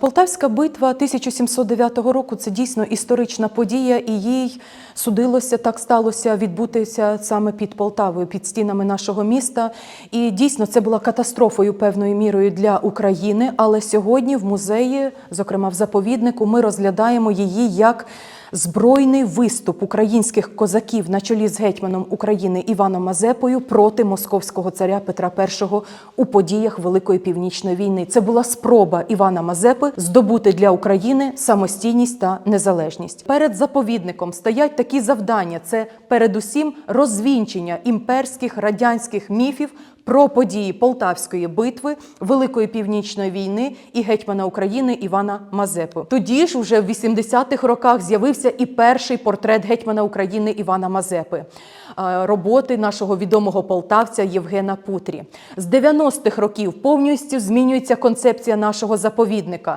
Полтавська битва 1709 року це дійсно історична подія, і їй судилося так сталося відбутися саме під Полтавою, під стінами нашого міста. І дійсно це була катастрофою певною мірою для України. Але сьогодні в музеї, зокрема в заповіднику, ми розглядаємо її як збройний виступ українських козаків на чолі з гетьманом України Іваном Мазепою проти московського царя Петра І у подіях Великої північної війни. Це була спроба Івана Мазепи здобути для України самостійність та незалежність. Перед заповідником стоять такі завдання: це передусім розвінчення імперських радянських міфів. Про події Полтавської битви, Великої північної війни і гетьмана України Івана Мазепи. Тоді ж, уже в 80-х роках, з'явився і перший портрет гетьмана України Івана Мазепи, е, роботи нашого відомого полтавця Євгена Путрі. З 90-х років повністю змінюється концепція нашого заповідника.